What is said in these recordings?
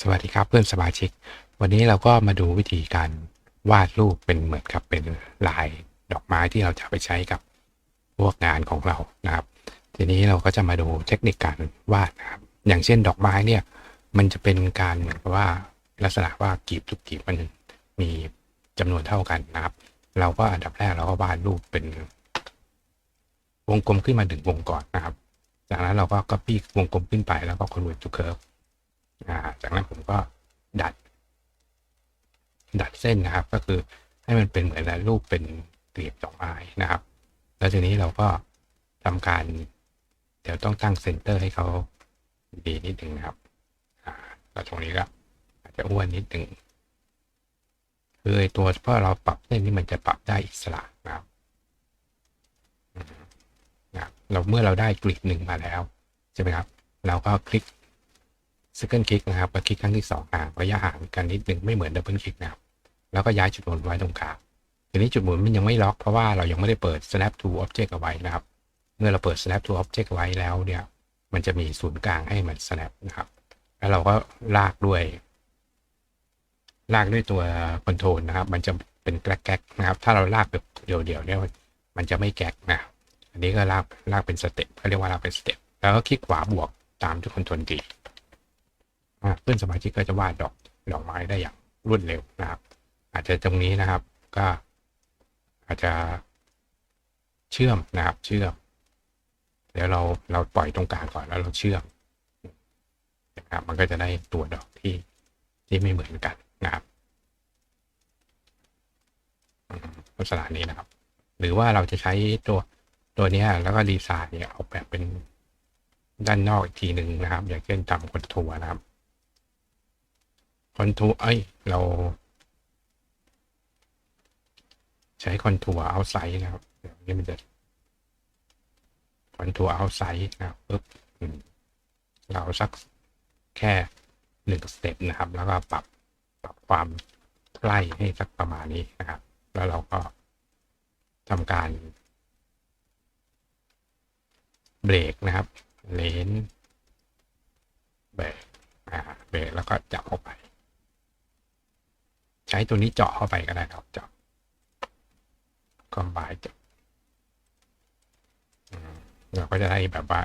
สวัสดีครับเพื่อนสมาชิก วันนี้เราก็มาดูวิธีการวาดรูปเป็นเหมือนกับเป็นลายดอกไม้ที่เราจะไปใช้กับพวกงานของเรานะครับ ทีนี้เราก็จะมาดูเทคนิคการวาดนะครับ อย่างเช่นดอกไม้เนี่ยมันจะเป็นการเหมือนกับว่าลักษณะว่ากีบทุกกีบมันมีจำนวนเท่ากันนะครับ เราก็อันดับแรกเราก็วาดรูปเป็น วงกลมขึ้นมาหนึ่งวงก่อนนะครับ จากนั้นเราก็ copy วงกลมขึ้นไปแล้วก็ convert to curve อ่าจากนั้นผมก็ดัด ดัดเส้นนะครับ ก็คือให้มันเป็นเหมือนรูปเป็นกลีบดอกไม้นะครับ แล้วทีนี้เราก็ทำการ เดี๋ยวต้องตั้งเซนเตอร์ให้เขาดีนิดหนึ่งนะครับอ่าแล้วตรงนี้ก็อาจจะอ้วนนิดหนึ่งคือตัวเพราะเราปรับเส้นนี้มันจะปรับได้อิสระนะครับนะครับเราเมื่อเราได้กลีบหนึ่งมาแล้ว ใช่ไหมครับ เราก็คลิก ซิงเกิลคลิกนะครับก็คลิกครั้งที่สองห่าระยะห่างกันนิดนึงไม่เหมือนดับเบิลคลิกนะครับ แล้วก็ย้ายจุดหมุนไว้ตรงกลางทีนี้จุดหมุนมันยังไม่ล็อกเพราะว่าเรายังไม่ได้เปิด snap to object เอาไว้นะครับ เมื่อเราเปิด snap to object ไว้แล้วเนี่ย มันจะมีศูนย์กลางให้มัน snap นะครับ แล้วเราก็ลากด้วย ลากด้วยตัวคอนโทรลนะครับ มันจะเป็นแก๊กๆนะครับ ถ้าเราลากแบบเดี่ยวๆเนี่ยมันจะไม่แก๊กนะ อันนี้ก็ลากลากเป็นสเต็ปเขาเรียกว่าลากเป็นสเต็ป แล้วก็คลิกขวาบวกตามที่คอนโทรลดี เพื่อนสมาชิกก็จะวาดดอกดอกไม้ได้อย่างรวดเร็วนะครับ อาจจะตรงนี้นะครับก็อาจจะเชื่อมนะครับ เชื่อมเดี๋ยวเราเราปล่อยตรงกลางก่อนแล้วเราเชื่อมนะครับ มันก็จะได้ตัวดอกที่ที่ไม่เหมือนกันนะครับลักษณะนี้นะครับ หรือว่าเราจะใช้ตัวตัวนี้แล้วก็ดีไซน์เนี่ยออกแบบเป็นด้านนอกอีกทีหนึ่งนะครับ อย่างเช่นทำคอนทัวร์นะครับ คอนทัวร์เอ้ย เรา ใช้คอนทัวร์เอาไซด์นะครับเดี๋ยวนี้มันจะคอนทัวร์เอาไซด์นะปึ๊บเราสักแค่หนึ่งสเต็ปนะครับ แล้วก็ปรับปรับความใกล้ให้สักประมาณนี้นะครับ แล้วเราก็ทำการเบรกนะครับ เลนเบรกอ่าเบรกแล้วก็จับเข้าไป ใช้ตัวนี้เจาะเข้าไปก็ได้ครับเจาะคอมบายเจาะเราก็จะได้แบบว่า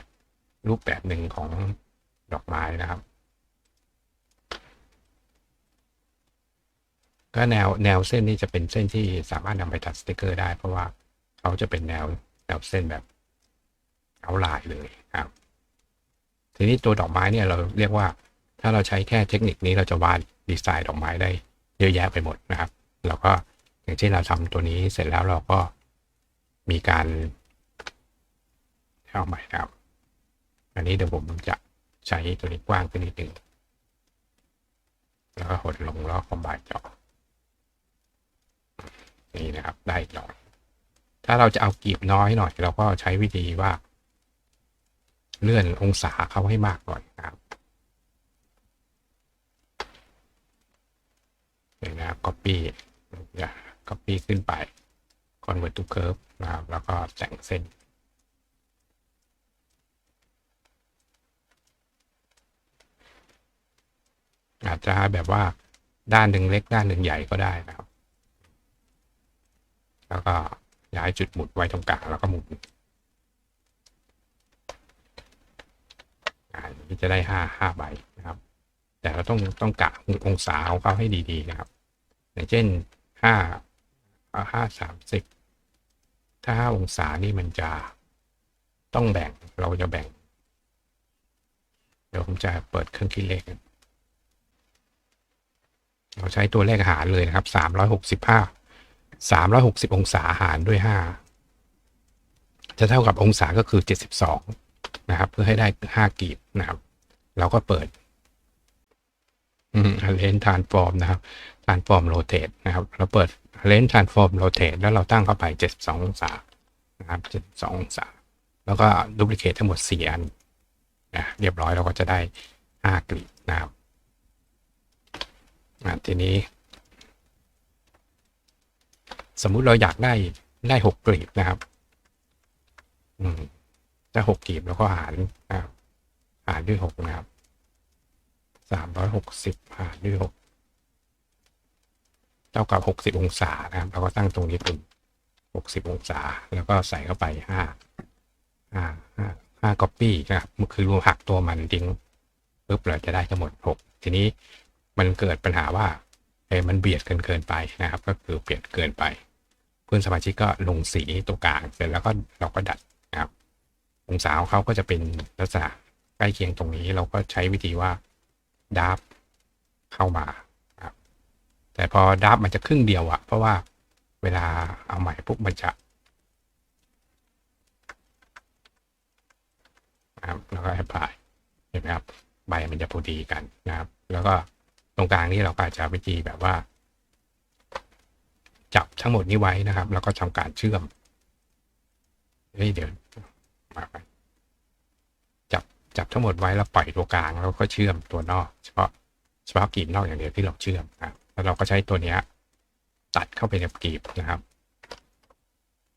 รูปแบบหนึ่งของดอกไม้นะครับ ก็แนวแนวเส้นนี้จะเป็นเส้นที่สามารถนำไปตัดสติกเกอร์ได้ เพราะว่าเขาจะเป็นแนวแนวเส้นแบบเอาลายเลยครับ ทีนี้ตัวดอกไม้เนี่ยเราเรียกว่า ถ้าเราใช้แค่เทคนิคนี้เราจะวาดดีไซน์ดอกไม้ได้ ยอะแยะไปหมดนะครับ เราก็อย่างเช่นเราทำตัวนี้เสร็จแล้วเราก็มีการเอาใหม่นะครับ อันนี้เดี๋ยวผมจะใช้ตัวนี้กว้างขึ้นนิดหนึ่งแล้วก็หดลงแล้วคอมบายจอนี่นะครับ ได้หน่อยถ้าเราจะเอากีบน้อยหน่อย เราก็ใช้วิธีว่า เลื่อนองศาเขาให้มากหน่อยนะครับ นี่นะครับ copy นะ copy ขึ้นไป convert to curve นะครับ แล้วก็แต่งเส้นอาจจะแบบว่าด้านหนึ่งเล็กด้านหนึ่งใหญ่ก็ได้นะครับ แล้วก็ย้ายจุดหมุนไว้ตรงกลางแล้วก็หมุนอันนี้จะได้ห้าห้าใบ แต่เราต้องต้องกะองศาของเขาให้ดีๆนะครับ อย่างเช่นห้าห้าสามสิบถ้าห้าองศานี่มันจะต้องแบ่งเราจะแบ่ง เดี๋ยวผมจะเปิดเครื่องคิดเลขเราใช้ตัวเลขหารเลยนะครับสามร้อยหกสิบห้าสามร้อยหกสิบองศาหารด้วยห้าจะเท่ากับองศาก็คือเจ็ดสิบสองนะครับ เพื่อให้ได้ห้ากีบนะครับ เราก็เปิด เลนทานฟอร์มนะครับทานฟอร์มโรเต e นะครับเราเปิดเลนทานฟอร์มโรเต e แล้วเราตั้งเข้าไปเจ็ดสององศานะครับเจ็ดสององศา แล้วก็ดูพลิเคททั้งหมดสี่อันนะเรียบร้อยเราก็จะได้ห้ากลีบนะครับอะทีนี้ สมมุติเราอยากได้ได้หกกลีบนะครับอืมถ้าหกกลีบแล้วก็หารนะครับหารด้วยหกนะครับ สามร้อยหกสิบหารด้วยหกเท่ากับหกสิบองศานะครับ เราก็ตั้งตรงนี้เป็นหกสิบองศา แล้วก็ใส่เข้าไปห้าห้าห้าห้าก๊อปปี้นะครับคือรวมหักตัวมันทิ้งปุ๊บเราจะได้ทั้งหมดหกทีนี้มันเกิดปัญหาว่าเอมันเบียดเกินเกินไปนะครับ ก็คือเบียดเกินไปเพื่อนสมาชิกก็ลงสีตรงกลางเสร็จแล้วก็เราก็ดัดนะครับองศาของเขาก็จะเป็นลักษณะใกล้เคียงตรงนี้เราก็ใช้วิธีว่า ดับเข้ามาครับแต่พอดับมันจะครึ่งเดียวอะเพราะว่าเวลาเอาใหม่ปุ๊บมันจะครับแล้วก็แอปพลายเห็นไหมครับใบมันจะพอดีกันนะครับ แล้วก็ตรงกลางนี้เราก็อาจจะวิธีแบบว่า จับทั้งหมดนี้ไว้นะครับ แล้วก็ทำการเชื่อมเฮ้ยเดี๋ยวมาไป จับทั้งหมดไว้แล้วปล่อยตัวกลางแล้วก็เชื่อมตัวนอก เฉพาะเฉพาะกรีบนอกอย่างเดียวที่เราเชื่อมนะแล้วเราก็ใช้ตัวเนี้ยตัดเข้าไปในกรีบนะครับ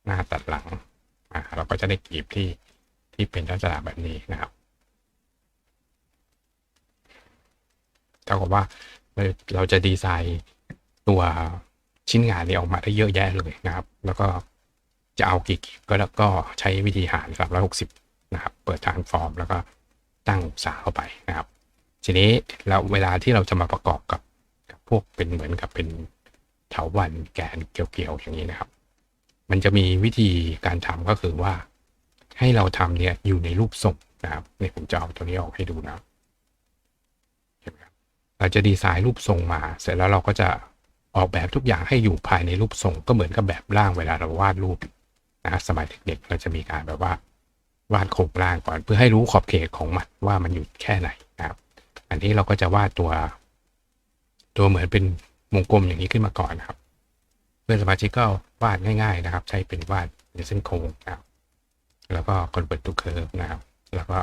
หน้าตัดหลังอ่าเราก็จะได้กรีบที่ที่เป็นลักษณะแบบนี้นะครับเท่ากับว่าเราจะดีไซน์ตัวชิ้นงานนี้ออกมาได้เยอะแยะเลยนะครับ แล้วก็จะเอากี่กรีบก็แล้วก็ใช้วิธีหาร 360 นะครับ เปิดทางฟอร์มแล้วก็ ตั้งองศาเข้าไปนะครับ ทีนี้เราเวลาที่เราจะมาประกอบกับกับพวกเป็นเหมือนกับเป็นเถาวันแกนเกี่ยวๆอย่างนี้นะครับ มันจะมีวิธีการทำก็คือว่า ให้เราทำเนี่ยอยู่ในรูปทรงนะครับนี่ผมจะเอาตัวนี้ออกให้ดูนะเห็นไหมครับเราจะดีไซน์รูปทรงมา เสร็จแล้วเราก็จะออกแบบทุกอย่างให้อยู่ภายในรูปทรงก็เหมือนกับแบบร่างเวลาเราวาดรูปนะสมัยเด็กๆเราจะมีการแบบว่า วาดโครงร่างก่อน เพื่อให้รู้ขอบเขตของมันว่ามันอยู่แค่ไหนนะครับ อันนี้เราก็จะวาดตัว ตัวเหมือนเป็นวงกลมอย่างนี้ขึ้นมาก่อนนะครับ เพื่อนสมาชิกก็วาดง่าย ๆ นะครับ ใช้เป็นวาดเป็นเส้นโค้งนะครับ แล้วก็คอนเวิร์ตตูเคอร์ฟนะครับ แล้วก็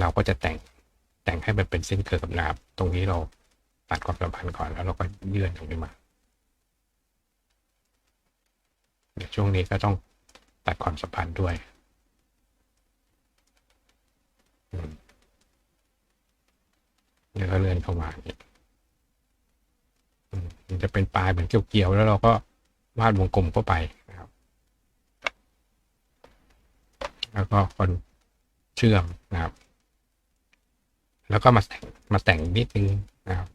เราก็จะแต่งแต่งให้มันเป็นเส้นเคอร์ฟนะครับ ตรงนี้เราตัดความสัมพันธ์ก่อนแล้วเราก็เลื่อนตรงนี้มาช่วงนี้ก็ต้องตัดความสัมพันธ์ด้วย แล้วก็เลื่อนเข้ามาอย่างนี้อืมมันจะเป็นปลายเหมือนเกลียวๆแล้วเราก็วาดวงกลมเข้าไปนะครับ แล้วก็คนเชื่อมนะครับ แล้วก็มาแต่งมาแต่งนิดนึงนะครับ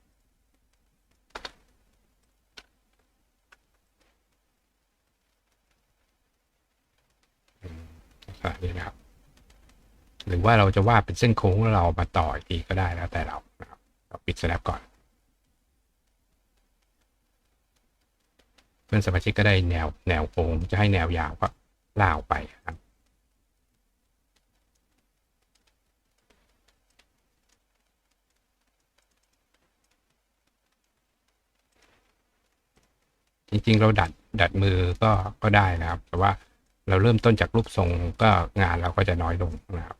อืมแบบนี้นะครับ หรือว่าเราจะวาดเป็นเส้นโค้งแล้วเรามาต่ออีกทีก็ได้แล้วแต่เรานะครับเราปิดสแลปก่อน เพื่อนสมาชิกก็ได้แนวแนวโค้งจะให้แนวยาวก็ล่าวไปครับจริงๆ เราดัดดัดมือก็ก็ได้นะครับ แต่ว่าเราเริ่มต้นจากรูปทรงก็งานเราก็จะน้อยลงนะครับ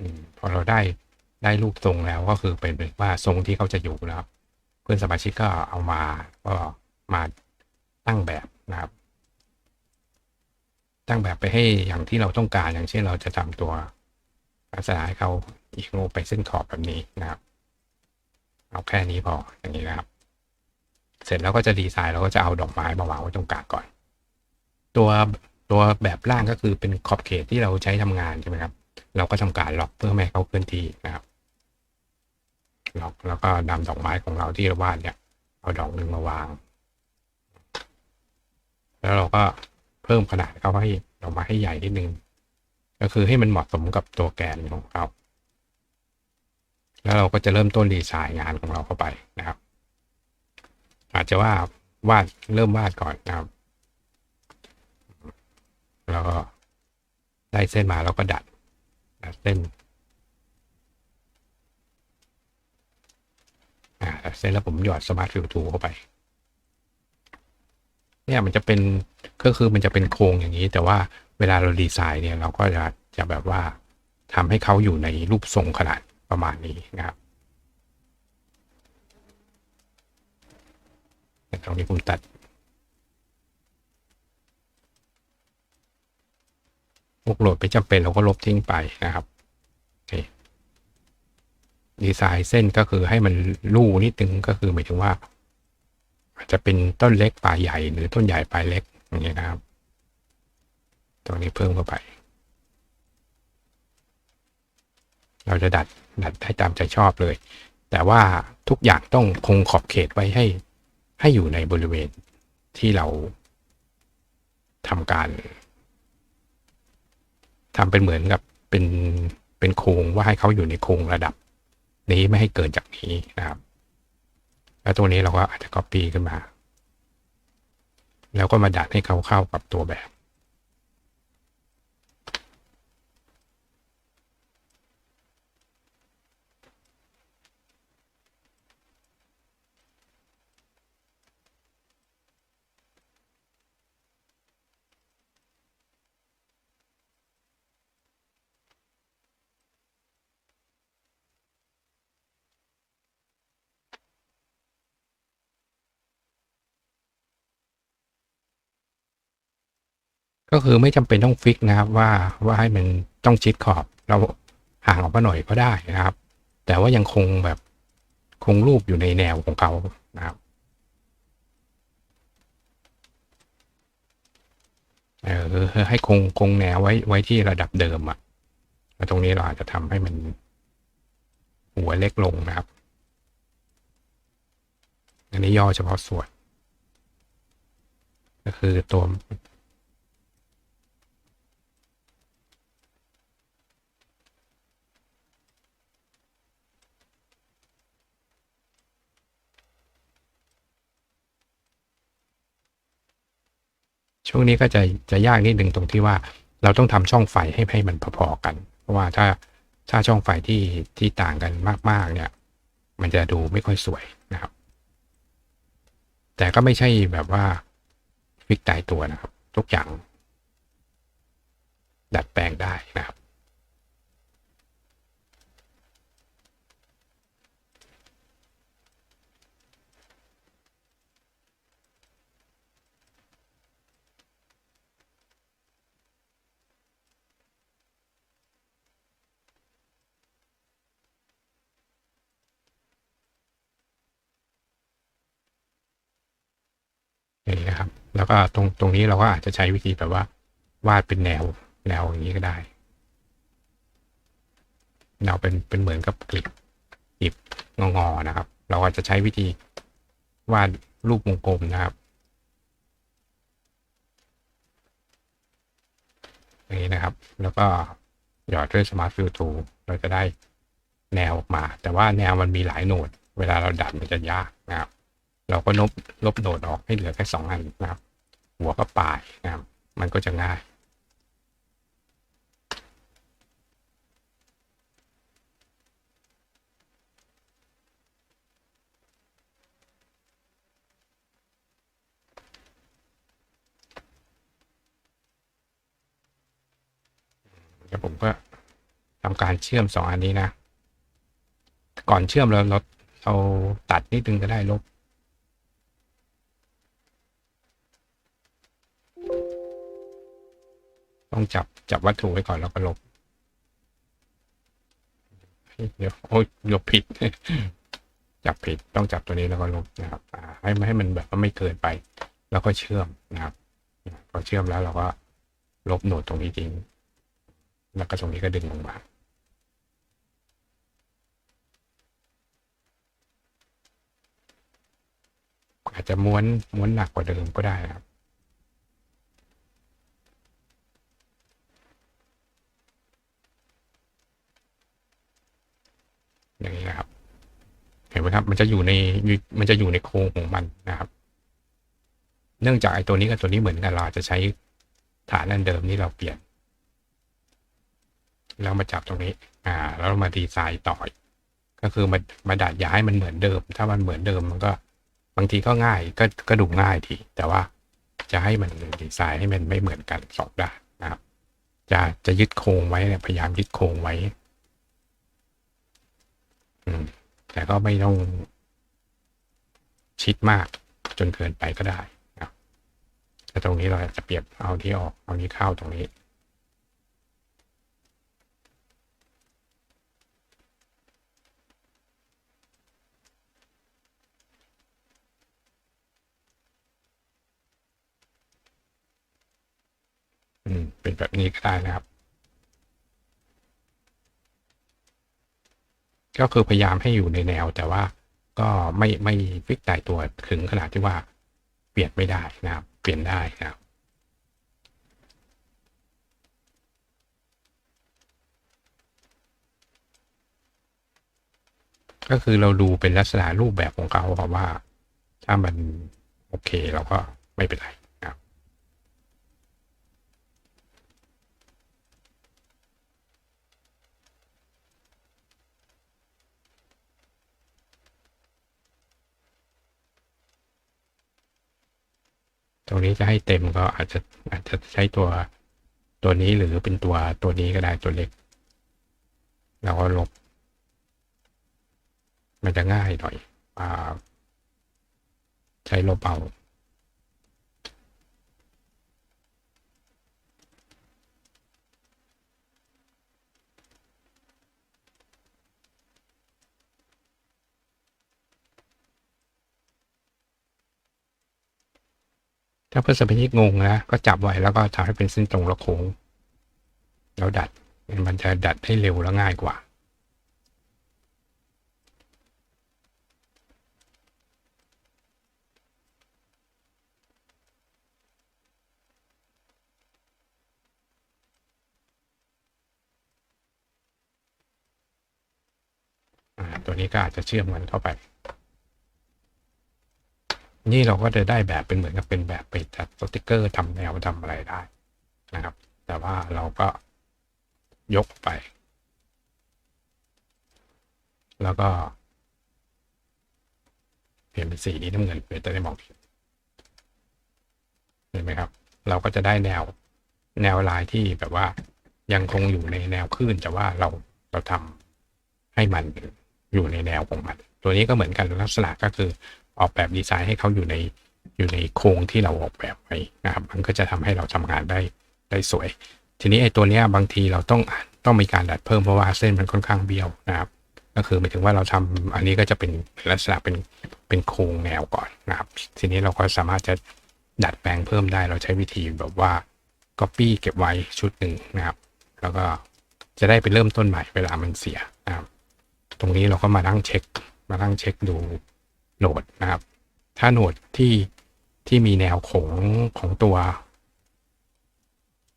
อืม พอเราได้ได้รูปทรงแล้วก็คือเป็นแบบว่าทรงที่เขาจะอยู่แล้วเพื่อนสมาชิกก็เอามาก็มาตั้งแบบนะครับ ตั้งแบบไปให้อย่างที่เราต้องการอย่างเช่นเราจะทำตัวลักษณะให้เขาอีกโงไปเส้นขอบแบบนี้นะครับเอาแค่นี้พออย่างนี้นะครับ เสร็จแล้วก็จะดีไซน์เราก็จะเอาดอกไม้มาวางไว้ตรงกลางก่อน ตัวตัวแบบล่างก็คือเป็นขอบเขตที่เราใช้ทำงานใช่ไหมครับ เราก็ทำการล็อกเพื่อไม่ให้เขาเคลื่อนที่นะครับล็อกแล้วก็นำดอกไม้ของเราที่เราวาดเนี่ยเอาดอกหนึ่งมาวาง แล้วเราก็เพิ่มขนาดเขาให้ดอกไม้ให้ใหญ่นิดนึง ก็คือให้มันเหมาะสมกับตัวแกนของเราแล้วเราก็จะเริ่มต้นดีไซน์งานของเราเข้าไปนะครับ อาจจะว่าวาดเริ่มวาดก่อนนะครับแล้วก็ได้เส้นมาแล้วก็ดัด เส้นอ่าเส้นแล้วผมหยอดสมาร์ทฟิลทูเข้าไปเนี่ยมันจะเป็นก็คือมันจะเป็นโครงอย่างนี้ แต่ว่าเวลาเราดีไซน์เนี่ยเราก็จะจะแบบว่าทำให้เขาอยู่ในรูปทรงขนาดประมาณนี้นะครับตรงนี้ผมตัด พวกโหลดไม่จำเป็นเราก็ลบทิ้งไปนะครับดีไซน์เส้นก็คือให้มันลู่นิดนึงก็คือหมายถึงว่า อาจจะเป็นต้นเล็กปลายใหญ่หรือต้นใหญ่ปลายเล็กอย่างเงี้ยนะครับ ตรงนี้เพิ่มเข้าไป เราจะดัดดัดให้ตามใจชอบเลย แต่ว่าทุกอย่างต้องคงขอบเขตไว้ให้ให้อยู่ในบริเวณที่เราทำการ ทำเป็นเหมือนกับเป็นเป็นโครงว่าให้เขาอยู่ในโครงระดับ นี้ไม่ให้เกินจากนี้นะครับแล้วตัวนี้เราก็อาจจะ copy ขึ้นมา แล้วก็มาดัดให้เขาเข้ากับตัวแบบ ก็คือไม่จำเป็นต้องฟิกนะครับว่าว่าให้มันต้องชิดขอบเราห่างออกมาหน่อยก็ได้นะครับ แต่ว่ายังคงแบบคงรูปอยู่ในแนวของเขานะครับเออให้คงคงแนวไว้ไว้ที่ระดับเดิมอะแล้วตรงนี้เราอาจจะทำให้มัน หัวเล็กลงนะครับ อันนี้ย่อเฉพาะส่วน ก็คือตัว ช่วงนี้ก็จะจะยากนิดหนึ่งตรงที่ว่าเราต้องทำช่องไฟให้ให้มันพอๆกัน เพราะว่าถ้าถ้าช่องไฟที่ที่ต่างกันมาก ๆ เนี่ย มันจะดูไม่ค่อยสวยนะครับ แต่ก็ไม่ใช่แบบว่าฟิกตายตัวนะครับ ทุกอย่าง ดัดแปลงได้นะครับ อย่างนี้นะครับ แล้วก็ตรงตรงนี้เราก็อาจจะใช้วิธีแบบว่า วาดเป็นแนวแนวอย่างนี้ก็ได้แนวเป็นเป็นเหมือนกับกลิบกลิบงอๆนะครับ เราอาจจะใช้วิธีวาดรูปวงกลมนะครับอย่างนี้นะครับ แล้วก็หยอดด้วยสมาร์ทฟิลทูเราจะได้แนวออกมา แต่ว่าแนวมันมีหลายโหนด เวลาเราดัดมันจะยากนะครับ เราก็ลบลบโหนดออกให้เหลือแค่สองอันนะครับ หัวก็ปลายนะครับ มันก็จะง่ายเดี๋ยวผมก็ทำการเชื่อมสองอันนี้นะ ก่อนเชื่อมเราเราเราตัดนิดนึงก็ได้ลบ ต้องจับจับวัตถุไว้ก่อนแล้วก็ลบเดี๋ยวโอ้ยลบผิด จับผิดต้องจับตัวนี้แล้วก็ลบนะครับให้ให้มันแบบว่าไม่เกินไป แล้วก็เชื่อมนะครับพอเชื่อมแล้วเราก็ลบโหนดตรงนี้ทิ้งแล้วก็ตรงนี้ก็ดึงลงมาอาจจะม้วนม้วนหนักกว่าเดิมก็ได้ครับ อย่างนี้นะครับ เห็นไหมครับ มันจะอยู่ในมันจะอยู่ในโครงของมันนะครับ เนื่องจากไอ้ตัวนี้กับตัวนี้เหมือนกันเราจะใช้ฐานอันเดิมที่เราเปลี่ยน แล้วมาจับตรงนี้ อ่า แล้วมาดีไซน์ต่อยก็คือมามาดัดอย่าให้มันเหมือนเดิม ถ้ามันเหมือนเดิมมันก็บางทีก็ง่ายก็ก็ดูง่ายทีแต่ว่าจะให้มันดีไซน์ให้มันไม่เหมือนกันสองด้านนะครับ จะจะยึดโครงไว้เนี่ยพยายามยึดโครงไว้ แต่ก็ไม่ต้องชิดมากจนเกินไปก็ได้นะแต่ตรงนี้เราจะเปรียบเอาที่ออกเอานี้เข้าตรงนี้เป็นแบบนี้ก็ได้นะครับ ก็คือพยายามให้อยู่ในแนว แต่ว่าก็ไม่ไม่ฟิกตายตัวถึงขนาดที่ว่าเปลี่ยนไม่ได้นะครับ เปลี่ยนได้นะครับก็คือเราดูเป็นลักษณะรูปแบบของเขาเพราะว่า ถ้ามันโอเคเราก็ไม่เป็นไรนะครับ ตรงนี้จะให้เต็มก็อาจจะอาจจะใช้ตัวตัวนี้หรือเป็นตัวตัวนี้ก็ได้ตัวเล็กเราก็ลบ มันจะง่ายหน่อยอใช้ลบเอา ถ้าเพื่อนสมาชิกงงนะก็จับไว้แล้วก็ทำให้เป็นเส้นตรงแล้วโค้งแล้วดัดมันจะดัดให้เร็วและง่ายกว่าอ่าตัวนี้ก็อาจจะเชื่อมกันเข้าไป นี่เราก็จะได้แบบเป็นเหมือนกับเป็นแบบไปจัดสติกเกอร์ทำแนวทำอะไรได้นะครับ แต่ว่าเราก็ยกไป แล้วก็ เปลี่ยนเป็นสีนี้น้ำเงินเพื่อจะได้มองเห็นเห็นไหมครับ เราก็จะได้แนวแนวลายที่แบบว่ายังคงอยู่ในแนวคลื่นแต่ว่าเราเราทำให้มันอยู่ในแนวของมัน ตัวนี้ก็เหมือนกันลักษณะก็คือ ออกแบบดีไซน์ให้เขาอยู่ในอยู่ในโครงที่เราออกแบบไว้นะครับ มันก็จะทำให้เราทำงานได้ได้สวย ทีนี้ไอ้ตัวเนี้ยบางทีเราต้องต้องมีการดัดเพิ่มเพราะว่าเส้นมันค่อนข้างเบี้ยวนะครับก็คือหมายถึงว่าเราทำอันนี้ก็จะเป็นลักษณะเป็นเป็นโครงแนวก่อนนะครับ ทีนี้เราก็สามารถจะดัดแปลงเพิ่มได้เราใช้วิธีแบบว่า Copy เก็บไว้ชุดหนึ่งนะครับ แล้วก็จะได้ไปเริ่มต้นใหม่เวลามันเสียนะครับ ตรงนี้เราก็มานั่งเช็ค มานั่งเช็คดู โหนดนะครับ ถ้าโหนดที่ที่มีแนวโค้งของตัว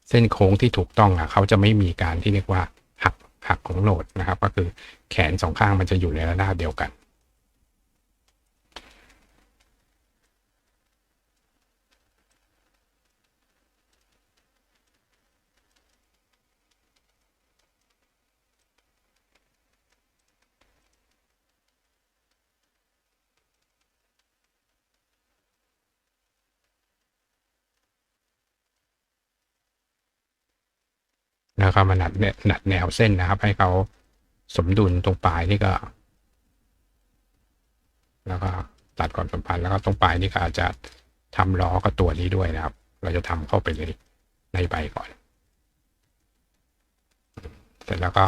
เส้นโค้งที่ถูกต้องอะเขาจะไม่มีการที่เรียกว่าหักหักของโหนดนะครับ ก็คือแขนสองข้างมันจะอยู่ในระนาบเดียวกัน แล้วก็มาหนัดเนี่ยหนัดแนวเส้นนะครับ ให้เขาสมดุลตรงปลายนี่ก็ แล้วก็ตัดก่อนสัมพันธ์แล้วก็ตรงปลายนี่ก็อาจจะทำล้อกับตัวนี้ด้วยนะครับ เราจะทำเข้าไปเลยในใบก่อน เสร็จแล้วก็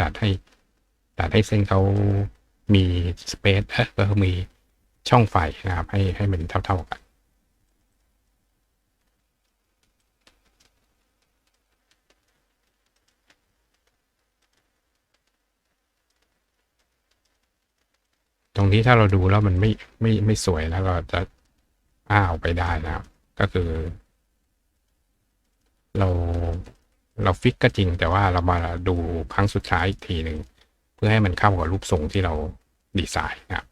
ดัดให้ ดัดให้เส้นเขามีสเปซเออก็มีช่องไฟนะครับ ให้ให้มันเท่าๆกันตรงนี้ถ้าเราดูแล้วมันไม่ไม่ไม่สวยแล้วเราจะอ้าวไปได้นะครับ ก็คือ เรา เราฟิกก็จริง แต่ว่าเรามาดูครั้งสุดท้ายอีกทีหนึ่งเพื่อให้มันเข้ากับรูปทรงที่เราดีไซน์นะครับ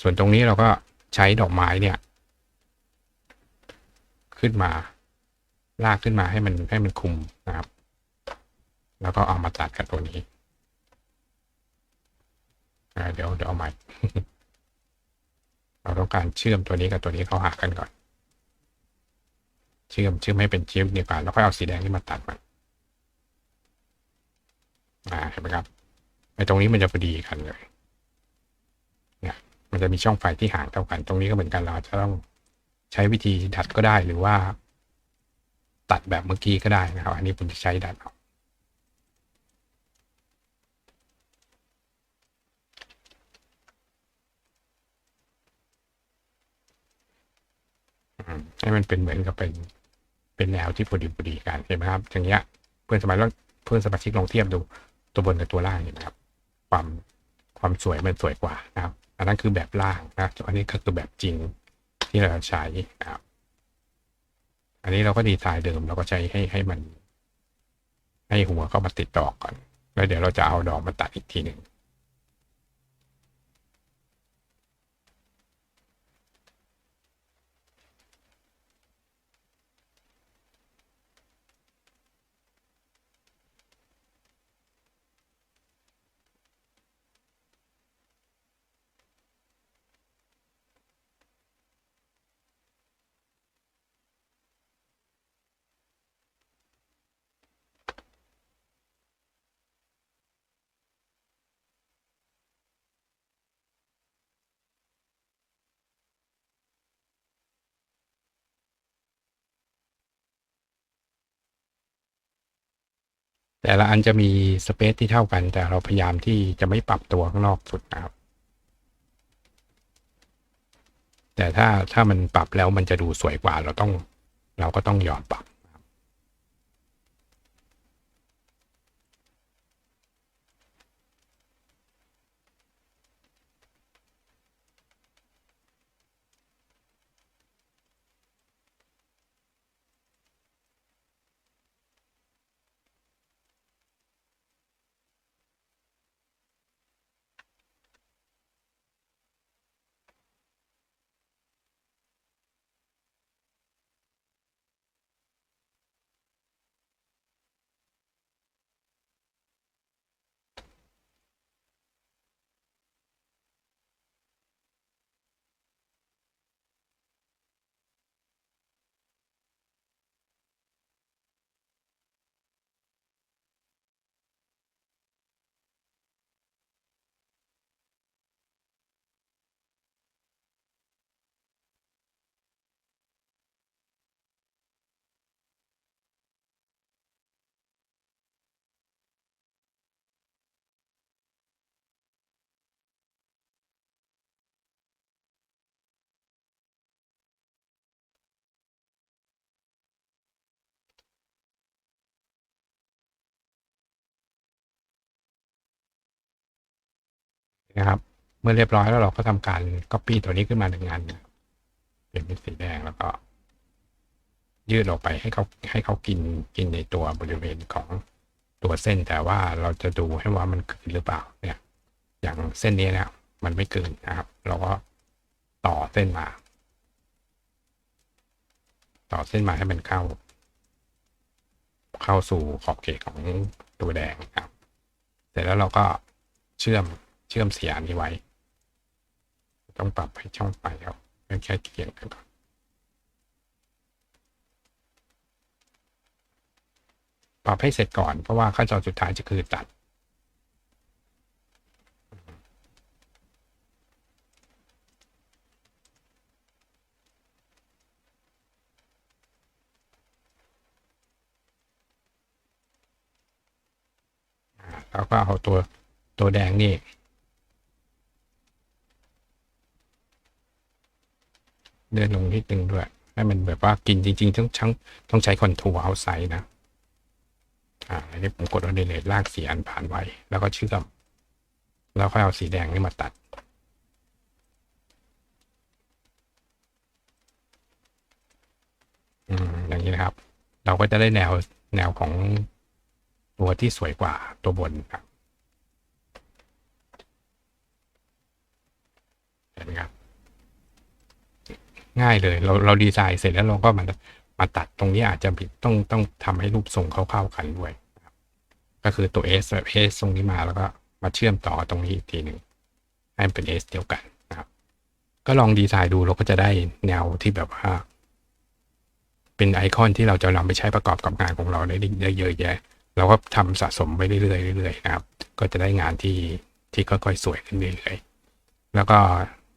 ส่วนตรงนี้เราก็ใช้ดอกไม้เนี่ย ขึ้นมาลากขึ้นมาให้มันให้มันคุมนะครับ แล้วก็เอามาตัดกับตัวนี้เดี๋ยวเดี๋ยวเอาใหม่ เราต้องการเชื่อมตัวนี้กับตัวนี้เข้าหากันก่อน เชื่อมเชื่อมให้เป็นชิ้นดีกว่าแล้วค่อยเอาสีแดงนี่มาตัดมันอ่าเห็นไหมครับไอ้ตรงนี้มันจะพอดีกันเลยเนี่ยมันจะมีช่องไฟที่ห่างเท่ากัน ตรงนี้ก็เหมือนกันเราจะต้องใช้วิธีดัดก็ได้หรือว่า ตัดแบบเมื่อกี้ก็ได้นะครับ อันนี้ผมจะใช้ดัดเอาให้มันเป็นเหมือนกับเป็น เป็นแนวที่พอดีพอดีกันเห็นไหมครับอย่างเงี้ยเพื่อนสมาชิกลองเพื่อนสมาชิกลองเทียบดูตัวบนกับตัวล่างเห็นไหมครับ ความความสวยมันสวยกว่านะครับ อันนั้นคือแบบล่างนะอันนี้ก็คือแบบจริงที่เราใช้นะครับอันนี้เราก็ดีไซน์เดิมเราก็ใช้ให้ให้มัน ให้หัวเข้ามาติดดอกก่อน แล้วเดี๋ยวเราจะเอาดอกมาตัดอีกทีหนึ่ง แต่ละอันจะมีสเปซที่เท่ากัน แต่เราพยายามที่จะไม่ปรับตัวข้างนอกสุดนะครับ แต่ถ้าถ้ามันปรับแล้วมันจะดูสวยกว่าเราต้องเราก็ต้องยอมปรับ นะครับ เมื่อเรียบร้อยแล้วเราก็ทำการ Copy ตัวนี้ขึ้นมาหนึ่งอันเปลี่ยนเป็นสีแดงแล้วก็ ยืดออกไปให้เขาให้เขากินกินในตัวบริเวณของตัวเส้นแต่ว่าเราจะดูให้ว่ามันกลืนหรือเปล่าเนี่ย อย่างเส้นนี้นี่ยมันไม่เกลืนนะครับ เราก็ต่อเส้นมา ต่อเส้นมาให้มันเข้า เข้าสู่ขอบเขตของตัวแดงครับ เสร็จแล้วเราก็เชื่อม เชื่อมเสียนี้ไว้ ต้องปรับให้ช่องไปครับแค่เคียงกันก่อนปรับให้เสร็จก่อนเพราะว่าขั้นตอนสุดท้ายจะคือตัด แล้วก็เอาตัวตัวแดงนี่ เลื่อนลงนิดนึงด้วยให้มันแบบว่ากินจริง ๆ ต้องต้งต้องใช้คอนทัวร์เอาไซนะอ่าอันนี้ผมกดออเดเลตลากสีอันผ่านไว้ แล้วก็เชื่อมแล้วค่อยเอาสีแดงนี่มาตัด อืมอย่างนี้นะครับ เราก็จะได้แนวแนวของตัวที่สวยกว่าตัวบนครับเห็นไหมครับ ง่ายเลย เราเราดีไซน์เสร็จแล้วเราก็มามาตัดตรงนี้อาจจะต้องต้องทำให้รูปทรงเข้าๆกันด้วยก็คือตัว S แบบ S ตรงนี้มาแล้วก็มาเชื่อมต่อตรงนี้อีกทีหนึ่งให้มันเป็น S เดียวกันนะครับ ก็ลองดีไซน์ดูเราก็จะได้แนวที่แบบว่า เป็นไอคอนที่เราจะนำไปใช้ประกอบกับงานของเราได้ได้เยอะแยะ เราก็ทำสะสมไปเรื่อยๆเรื่อยๆนะครับ ก็จะได้งานที่ที่ค่อยๆสวยขึ้นเรื่อยๆแล้วก็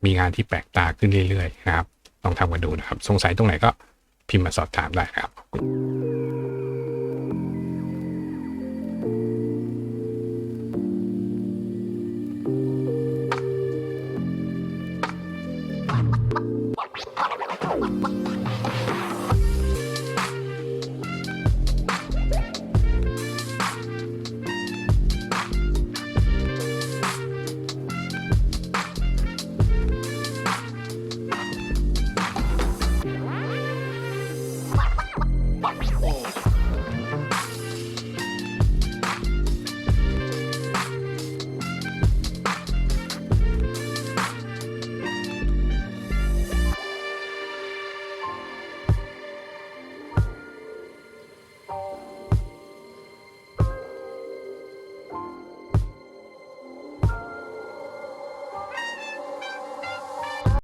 มีงานที่แปลกตาขึ้นเรื่อยๆนะครับ ลองทำกันดูนะครับ สงสัยตรงไหนก็พิมพ์มาสอบถามได้ครับ